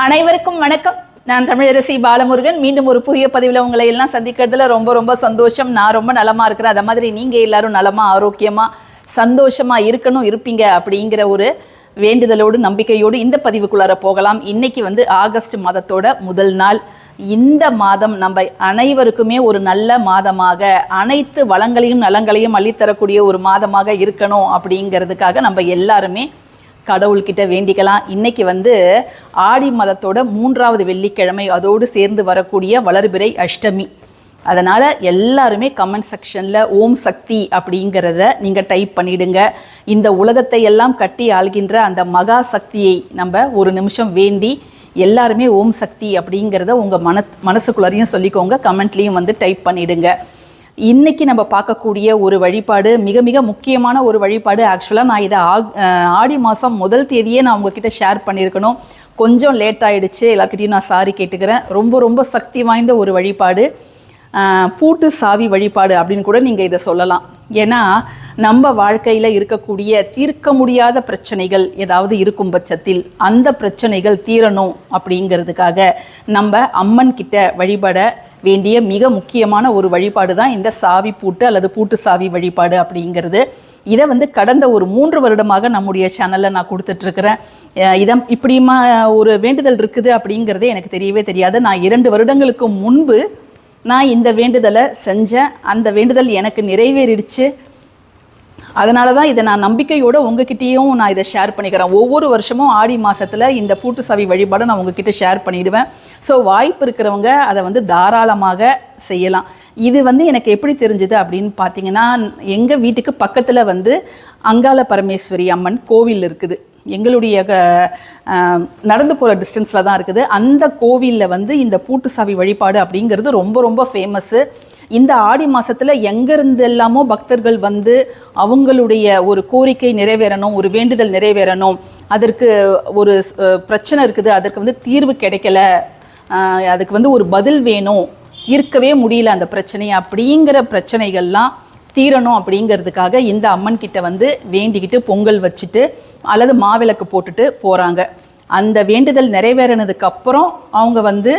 அனைவருக்கும் வணக்கம். நான் தமிழரசி பாலமுருகன். மீண்டும் ஒரு புதிய பதிவில் உங்களை எல்லாம் சந்திக்கிறதுல ரொம்ப ரொம்ப சந்தோஷம். நான் ரொம்ப நலமா இருக்கிறேன். அதை மாதிரி நீங்க எல்லாரும் நலமா ஆரோக்கியமா சந்தோஷமா இருக்கணும் இருப்பீங்க அப்படிங்கிற ஒரு வேண்டுதலோடு நம்பிக்கையோடு இந்த பதிவுக்குள்ளார போகலாம். இன்னைக்கு வந்து ஆகஸ்ட் மாதத்தோட முதல் நாள். இந்த மாதம் நம்ம அனைவருக்குமே ஒரு நல்ல மாதமாக அனைத்து வளங்களையும் நலங்களையும் அள்ளித்தரக்கூடிய ஒரு மாதமாக இருக்கணும் அப்படிங்கிறதுக்காக நம்ம எல்லாருமே கடவுள்கிட்ட வேண்டிக்கலாம். இன்னைக்கு வந்து ஆடி மதத்தோட மூன்றாவது வெள்ளிக்கிழமை அதோடு சேர்ந்து வரக்கூடிய வளர்பிறை அஷ்டமி. அதனால் எல்லாருமே கமெண்ட் செக்ஷனில் ஓம் சக்தி அப்படிங்கிறத நீங்கள் டைப் பண்ணிடுங்க. இந்த உலகத்தை எல்லாம் கட்டி ஆள்கின்ற அந்த மகா சக்தியை நம்ம ஒரு நிமிஷம் வேண்டி எல்லாருமே ஓம் சக்தி அப்படிங்கிறத உங்கள் மன மனசுக்குள்ளாரையும் சொல்லிக்கோங்க. கமெண்ட்லேயும் வந்து டைப் பண்ணிடுங்க. இன்னைக்கு நம்ம பார்க்கக்கூடிய ஒரு வழிபாடு மிக மிக முக்கியமான ஒரு வழிபாடு ஆக்சுவலாக நான் இதை ஆக்- ஆடி மாதம் முதல் தேதியே நான் உங்ககிட்ட ஷேர் பண்ணியிருக்கணும். கொஞ்சம் லேட் ஆகிடுச்சு எல்லார்கிட்டையும் நான் சாரி கேட்டுக்கிறேன். ரொம்ப ரொம்ப சக்தி வாய்ந்த ஒரு வழிபாடு. பூட்டு சாவி வழிபாடு அப்படின்னு கூட நீங்கள் இதை சொல்லலாம். ஏன்னா நம்ம வாழ்க்கையில் இருக்கக்கூடிய தீர்க்க முடியாத பிரச்சனைகள் ஏதாவது இருக்கும் பட்சத்தில் அந்த பிரச்சனைகள் தீரணும் அப்படிங்கிறதுக்காக நம்ம அம்மன் கிட்ட வழிபட வேண்டிய மிக முக்கியமான ஒரு வழிபாடு தான் இந்த சாவி பூட்டு அல்லது பூட்டு சாவி வழிபாடு அப்படிங்கிறது. இதை வந்து கடந்த ஒரு மூன்று வருடமாக நம்முடைய சேனலில் நான் கொடுத்துட்ருக்கிறேன். இதம் இப்படிமா ஒரு வேண்டுதல் இருக்குது அப்படிங்கிறதே எனக்கு தெரியவே தெரியாது. நான் இரண்டு வருடங்களுக்கு முன்பு நான் இந்த வேண்டுதலை செஞ்சேன். அந்த வேண்டுதல் எனக்கு நிறைவேறிடுச்சு. அதனால தான் இதை நான் நம்பிக்கையோடு உங்ககிட்டயும் நான் இதை ஷேர் பண்ணிக்கிறேன். ஒவ்வொரு வருஷமும் ஆடி மாதத்தில் இந்த பூட்டு சாவி வழிபாடை நான் உங்ககிட்ட ஷேர் பண்ணிடுவேன். ஸோ வாய்ப்பு இருக்கிறவங்க அதை வந்து தாராளமாக செய்யலாம். இது வந்து எனக்கு எப்படி தெரிஞ்சுது அப்படின்னு பார்த்தீங்கன்னா எங்கள் வீட்டுக்கு பக்கத்தில் வந்து அங்காள பரமேஸ்வரி அம்மன் கோவில் இருக்குது. எங்களுடைய க- நடந்து போகிற டிஸ்டன்ஸில் தான் இருக்குது. அந்த கோவிலில் வந்து இந்த பூட்டு சாவி வழிபாடு அப்படிங்கிறது ரொம்ப ரொம்ப ஃபேமஸ்ஸு இந்த ஆடி மாதத்தில் எங்கேருந்து எல்லாமோ பக்தர்கள் வந்து அவங்களுடைய ஒரு கோரிக்கை நிறைவேறணும் ஒரு வேண்டுதல் நிறைவேறணும். அதற்கு ஒரு பிரச்சனை இருக்குது. அதற்கு வந்து தீர்வு கிடைக்கல. அதுக்கு வந்து ஒரு பதில் வேணும். தீர்க்கவே முடியல அந்த பிரச்சனையை அப்படிங்கிற பிரச்சனைகள்லாம் தீரணும் அப்படிங்கிறதுக்காக இந்த அம்மன் கிட்ட வந்து வேண்டிக்கிட்டு பொங்கல் வச்சுட்டு அல்லது மாவிளக்கு போட்டுட்டு போகிறாங்க அந்த வேண்டுதல் நிறைவேறினதுக்கு அப்புறம் அவங்க வந்து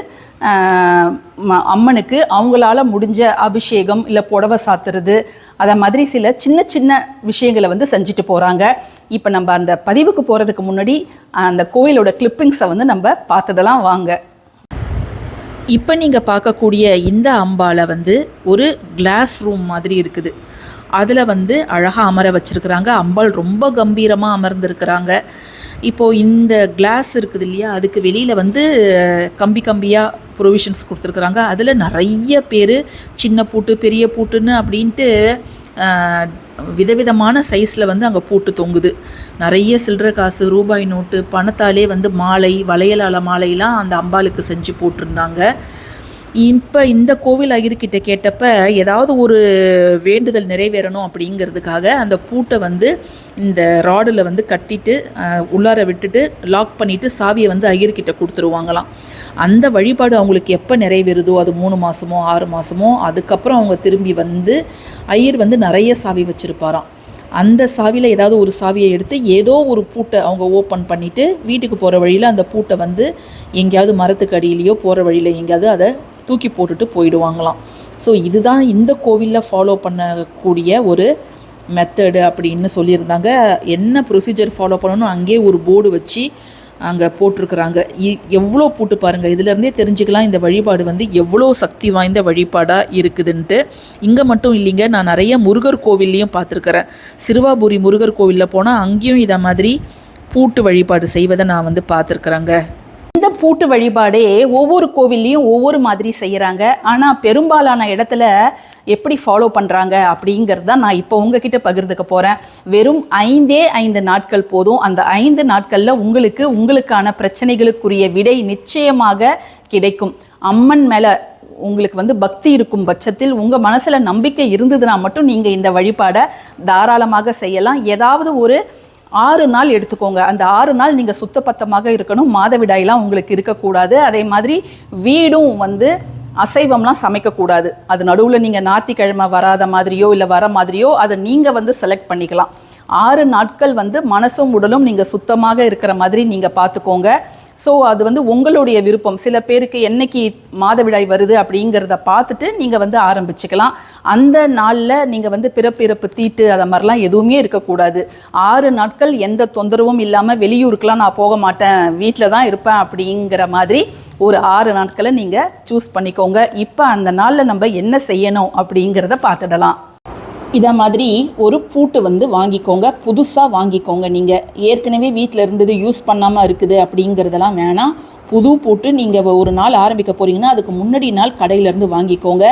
ம- அம்மனுக்கு அவங்களால முடிஞ்ச அபிஷேகம் இல்லை புடவை சாத்துறது அதை மாதிரி சில சின்ன சின்ன விஷயங்களை வந்து செஞ்சுட்டு போகிறாங்க இப்போ நம்ம அந்த பதிவுக்கு போகிறதுக்கு முன்னாடி அந்த கோயிலோட கிளிப்பிங்ஸை வந்து நம்ம பார்த்ததெல்லாம் வாங்க. இப்போ நீங்கள் பார்க்கக்கூடிய இந்த அம்பால வந்து ஒரு கிளாஸ் ரூம் மாதிரி இருக்குது. அதில் வந்து அழகாக அமர வச்சுருக்குறாங்க. அம்பாள் ரொம்ப கம்பீரமாக அமர்ந்திருக்கிறாங்க. இப்போது இந்த கிளாஸ் இருக்குது இல்லையா? அதுக்கு வெளியில் வந்து கம்பி கம்பியாக ப்ரொவிஷன்ஸ் கொடுத்துருக்குறாங்க. அதில் நிறைய பேர் சின்ன பூட்டு பெரிய பூட்டுன்னு அப்படின்ட்டு விதவிதமான சைஸில் வந்து அங்கே பூட்டு தொங்குது. நிறைய சில்லற காசு ரூபாய் நோட்டு பணத்தாலே வந்து மாலை வளையலால மாலையெல்லாம் அந்த அம்பாளுக்கு செஞ்சு போட்டிருந்தாங்க. இப்போ இந்த கோவில் ஐயர்கிட்ட கேட்டப்ப ஏதாவது ஒரு வேண்டுதல் நிறைவேறணும் அப்படிங்கிறதுக்காக அந்த பூட்டை வந்து இந்த ராடில் வந்து கட்டிட்டு உள்ளார விட்டுட்டு லாக் பண்ணிவிட்டு சாவியை வந்து ஐயர்கிட்ட கொடுத்துருவாங்களாம். அந்த வழிபாடு அவங்களுக்கு எப்போ நிறைவேறுதோ அது மூணு மாதமோ ஆறு மாதமோ அதுக்கப்புறம் அவங்க திரும்பி வந்து ஐயர் வந்து நிறைய சாவி வச்சுருப்பாராம். அந்த சாவியில் ஏதாவது ஒரு சாவியை எடுத்து ஏதோ ஒரு பூட்டை அவங்க ஓப்பன் பண்ணிவிட்டு வீட்டுக்கு போகிற வழியில் அந்த பூட்டை வந்து எங்கேயாவது மரத்துக்கு அடியிலையோ போகிற வழியில் எங்கேயாவது அதை தூக்கி போட்டுட்டு போயிடுவாங்களாம். ஸோ இதுதான் இந்த கோவிலில் ஃபாலோ பண்ணக்கூடிய ஒரு மெத்தடு அப்படின்னு சொல்லியிருந்தாங்க. என்ன ப்ரொசீஜர் ஃபாலோ பண்ணணும் அங்கேயே ஒரு போர்டு வச்சு அங்கே போட்டிருக்கிறாங்க. இ- எவ்வளோ பூட்டு பாருங்கள் இதுலேருந்தே தெரிஞ்சுக்கலாம். இந்த வழிபாடு வந்து எவ்வளோ சக்தி வாய்ந்த வழிபாடாக இருக்குதுன்ட்டு. இங்கே மட்டும் இல்லைங்க. நான் நிறைய முருகர் கோவில்லையும் பார்த்துருக்குறேன். சிறுவாபுரி முருகர் கோவிலில் போனால் அங்கேயும் இதை மாதிரி பூட்டு வழிபாடு செய்வதை நான் வந்து பார்த்துருக்குறேங்க. இந்த பூட்டு வழிபாடே ஒவ்வொரு கோவில்லையும் ஒவ்வொரு மாதிரி செய்கிறாங்க ஆனால் பெரும்பாலான இடத்துல எப்படி ஃபாலோ பண்ணுறாங்க அப்படிங்கிறது தான் நான் இப்போ உங்ககிட்ட பகிர்ந்துக்க போகிறேன் வெறும் ஐந்தே ஐந்து நாட்கள் போதும். அந்த ஐந்து நாட்களில் உங்களுக்கு உங்களுக்கான பிரச்சனைகளுக்குரிய விடை நிச்சயமாக கிடைக்கும். அம்மன் மேலே உங்களுக்கு வந்து பக்தி இருக்கும் பட்சத்தில் உங்கள் மனசில் நம்பிக்கை இருந்ததுன்னா மட்டும் நீங்கள் இந்த வழிபாடை தாராளமாக செய்யலாம். ஏதாவது ஒரு ஆறு நாள் எடுத்துக்கோங்க. அந்த ஆறு நாள் நீங்கள் சுத்தபத்தமாக இருக்கணும். மாதவிடாயெலாம் உங்களுக்கு இருக்கக்கூடாது. அதே மாதிரி வீடும் வந்து அசைவம்லாம் சமைக்கக்கூடாது. அது நடுவில் நீங்கள் ஞாயிற்றுக்கிழமை வராத மாதிரியோ இல்லை வர மாதிரியோ அதை நீங்கள் வந்து செலக்ட் பண்ணிக்கலாம். ஆறு நாட்கள் வந்து மனசும் உடலும் நீங்கள் சுத்தமாக இருக்கிற மாதிரி நீங்கள் பார்த்துக்கோங்க. ஸோ அது வந்து உங்களுடைய விருப்பம். சில பேருக்கு என்னைக்கு மாதவிடாய் வருது அப்படிங்கிறத பார்த்துட்டு நீங்கள் வந்து ஆரம்பிச்சுக்கலாம். அந்த நாளில் நீங்கள் வந்து பிறப்பு இறப்பு தீட்டு அதை மாதிரிலாம் எதுவுமே இருக்கக்கூடாது. ஆறு நாட்கள் எந்த தொந்தரவும் இல்லாமல் வெளியூருக்கெலாம் நான் போக மாட்டேன் வீட்டில் தான் இருப்பேன் அப்படிங்கிற மாதிரி ஒரு ஆறு நாட்களை நீங்கள் சூஸ் பண்ணிக்கோங்க. இப்போ அந்த நாளில் நம்ம என்ன செய்யணும் அப்படிங்கிறத பார்த்துடலாம். இதை மாதிரி ஒரு பூட்டு வந்து வாங்கிக்கோங்க. புதுசாக வாங்கிக்கோங்க நீங்கள் ஏற்கனவே வீட்டில் இருந்தது யூஸ் பண்ணாமல் இருக்குது அப்படிங்கிறதெல்லாம் வேணாம். புது பூட்டு நீங்கள் ஒரு நாள் ஆரம்பிக்க போகிறீங்கன்னா அதுக்கு முன்னாடி நாள் கடையிலேருந்து வாங்கிக்கோங்க.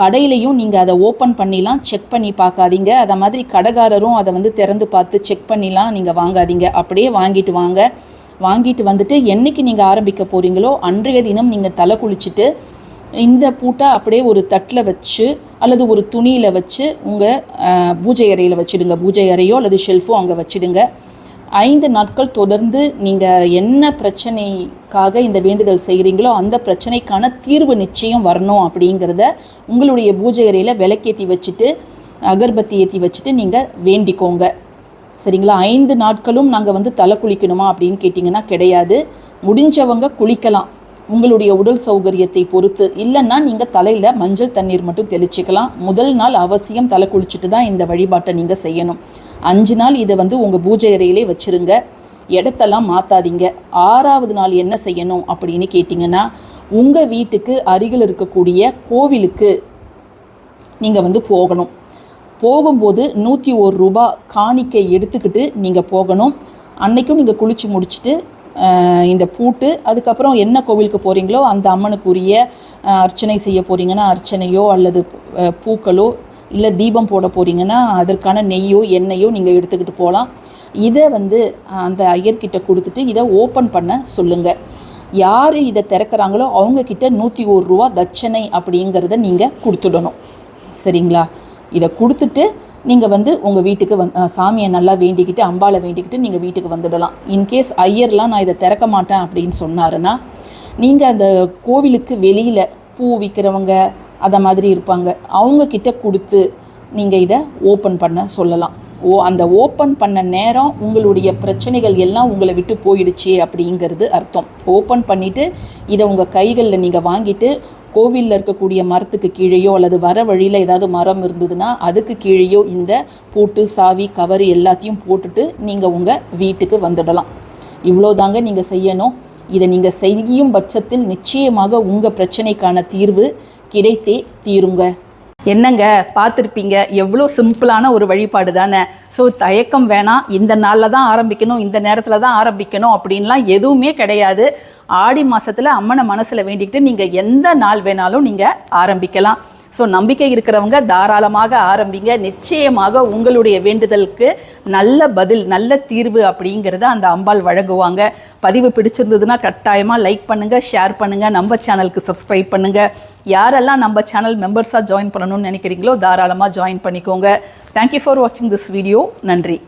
கடையிலையும் நீங்கள் அதை ஓப்பன் பண்ணிலாம் செக் பண்ணி பார்க்காதீங்க. அதை மாதிரி கடைக்காரரும் அதை வந்து திறந்து பார்த்து செக் பண்ணிலாம் நீங்கள் வாங்காதீங்க. அப்படியே வாங்கிட்டு வாங்க. வாங்கிட்டு வந்துட்டு என்றைக்கு நீங்கள் ஆரம்பிக்க போகிறீங்களோ அன்றைய தினம் நீங்கள் தலை குளிச்சுட்டு இந்த பூட்டை அப்படியே ஒரு தட்டில் வச்சு அல்லது ஒரு துணியில் வச்சு உங்கள் பூஜை அறையில் வச்சிடுங்க. பூஜை அறையோ அல்லது ஷெல்ஃபோ அங்கே வச்சிடுங்க. ஐந்து நாட்கள் தொடர்ந்து நீங்கள் என்ன பிரச்சனைக்காக இந்த வேண்டுதல் செய்கிறீங்களோ அந்த பிரச்சனைக்கான தீர்வு நிச்சயம் வரணும் அப்படிங்கிறத உங்களுடைய பூஜை அறையில் விளக்கேற்றி வச்சுட்டு அகர்பத்தி ஏற்றி வச்சுட்டு நீங்கள் வேண்டிக்கோங்க. சரிங்களா? ஐந்து நாட்களும் நாங்கள் வந்து தலை குளிக்கணுமா அப்படின்னு கேட்டிங்கன்னா கிடையாது. முடிஞ்சவங்க குளிக்கலாம். உங்களுடைய உடல் சௌகரியத்தை பொறுத்து. இல்லைன்னா நீங்கள் தலையில் மஞ்சள் தண்ணீர் மட்டும் தெளிச்சுக்கலாம். முதல் நாள் அவசியம் தலை குளிச்சுட்டு தான் இந்த வழிபாட்டை நீங்கள் செய்யணும். அஞ்சு நாள் இதை வந்து உங்கள் பூஜை அறையிலே வச்சுருங்க. இடத்தெல்லாம் மாற்றாதீங்க ஆறாவது நாள் என்ன செய்யணும் அப்படின்னு கேட்டிங்கன்னா உங்கள் வீட்டுக்கு அருகில் இருக்கக்கூடிய கோவிலுக்கு நீங்கள் வந்து போகணும். போகும்போது நூற்றி ஒரு ரூபா காணிக்கை எடுத்துக்கிட்டு நீங்கள் போகணும். அன்னைக்கும் நீங்கள் குளித்து முடிச்சுட்டு இந்த பூட்டு அதுக்கப்புறம் என்ன கோவிலுக்கு போகிறீங்களோ அந்த அம்மனுக்குரிய அர்ச்சனை செய்ய போகிறீங்கன்னா அர்ச்சனையோ அல்லது பூக்களோ இல்லை தீபம் போட போகிறீங்கன்னா அதற்கான நெய்யோ எண்ணெயோ நீங்கள் எடுத்துக்கிட்டு போகலாம் இதை வந்து அந்த ஐயர்கிட்ட கொடுத்துட்டு இதை ஓப்பன் பண்ண சொல்லுங்கள் யார் இதை திறக்கிறாங்களோ அவங்கக்கிட்ட நூற்றி ஒரு ரூபா தட்சணை அப்படிங்கிறத நீங்கள் கொடுத்துடணும். சரிங்களா? இதை கொடுத்துட்டு நீங்கள் வந்து உங்கள் வீட்டுக்கு வந் சாமியை நல்லா வேண்டிக்கிட்டு அம்பாவை வேண்டிக்கிட்டு நீங்கள் வீட்டுக்கு வந்துடலாம். இன்கேஸ் ஐயர்லாம் நான் இதை திறக்க மாட்டேன் அப்படின்னு சொன்னாருன்னா நீங்கள் அந்த கோவிலுக்கு வெளியில் பூ விற்கிறவங்க அதை மாதிரி இருப்பாங்க. அவங்கக்கிட்ட கொடுத்து நீங்கள் இதை ஓப்பன் பண்ண சொல்லலாம். ஓ அந்த ஓப்பன் பண்ண நேரம் உங்களுடைய பிரச்சனைகள் எல்லாம் உங்களை விட்டு போயிடுச்சு அப்படிங்கிறது அர்த்தம். ஓப்பன் பண்ணிவிட்டு இதை உங்கள் கைகளில் நீங்கள் வாங்கிட்டு கோவிலில் இருக்கக்கூடிய மரத்துக்கு கீழேயோ அல்லது வர வழியில் ஏதாவது மரம் இருந்ததுன்னா அதுக்கு கீழேயோ இந்த பூட்டு சாவி கவர் எல்லாத்தையும் போட்டுட்டு நீங்கள் உங்கள் வீட்டுக்கு வந்துடலாம். இவ்வளோதாங்க நீங்கள் செய்யணும். இதை நீங்கள் செய்யும் பட்சத்தில் நிச்சயமாக உங்கள் பிரச்சனைக்கான தீர்வு கிடைத்தே தீருங்க. என்னங்க பார்த்துருப்பீங்க எவ்வளோ சிம்பிளான ஒரு வழிபாடு தானே. ஸோ தயக்கம் வேணாம் இந்த நாளில் தான் ஆரம்பிக்கணும் இந்த நேரத்தில் தான் ஆரம்பிக்கணும் அப்படின்லாம் எதுவுமே கிடையாது. ஆடி மாதத்தில் அம்மனை மனசில் வேண்டிக்கிட்டு நீங்கள் எந்த நாள் வேணாலும் நீங்கள் ஆரம்பிக்கலாம். ஸோ நம்பிக்கை இருக்கிறவங்க தாராளமாக ஆரம்பிங்க. நிச்சயமாக உங்களுடைய வேண்டுதலுக்கு நல்ல பதில் நல்ல தீர்வு அப்படிங்கிறத அந்த அம்பாள் வழங்குவாங்க. பதிவு பிடிச்சிருந்ததுன்னா கட்டாயமாக லைக் பண்ணுங்கள் ஷேர் பண்ணுங்கள் நம்ம சேனலுக்கு சப்ஸ்கிரைப் பண்ணுங்கள் யாரெல்லாம் நம்ம சேனல் மெம்பர்ஸாக ஜாயின் பண்ணணும்னு நினைக்கிறீங்களோ தாராளமாக ஜாயின் பண்ணிக்கோங்க. தேங்க்யூ ஃபார் வாட்சிங் திஸ் வீடியோ நன்றி.